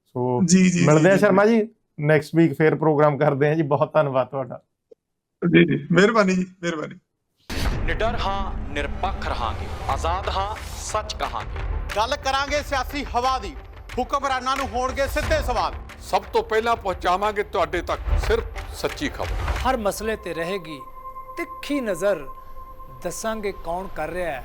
ਸੋ ਮਿਲਦੇ ਆ ਸ਼ਰਮਾ ਜੀ। ਨੈਕਸਟ ਵੀਕ ਫੇਰ ਪ੍ਰੋਗਰਾਮ ਕਰਦੇ ਆ ਜੀ। ਬਹੁਤ ਧੰਨਵਾਦ ਤੁਹਾਡਾ। ਜੀ ਜੀ। ਮਿਹਰਬਾਨੀ ਜੀ ਮਿਹਰਬਾਨੀ। ਨਿਡਰ ਹਾਂ ਨਿਰਪੱਖ ਰਹਾਂਗੇ। ਆਜ਼ਾਦ ਹਾਂ ਸੱਚ ਕਹਾਂਗੇ। ਗੱਲ ਕਰਾਂਗੇ ਸਿਆਸੀ ਹਵਾ ਦੀ। ਹੁਕਮਰਾਨਾਂ ਨੂੰ ਹੋਣਗੇ ਸਿੱਧੇ ਸਵਾਲ। ਸਭ ਤੋਂ ਪਹਿਲਾਂ ਪਹੁੰਚਾਵਾਂਗੇ ਤੁਹਾਡੇ ਤੱਕ। ਸਿਰਫ ਸੱਚੀ ਖਬਰ। ਹਰ ਮਸਲੇ ਤੇ ਰਹੇਗੀ ਤਿੱਖੀ ਨਜ਼ਰ। ਦੱਸਾਂਗੇ ਕੌਣ ਕਰ ਰਿਹਾ ਹੈ।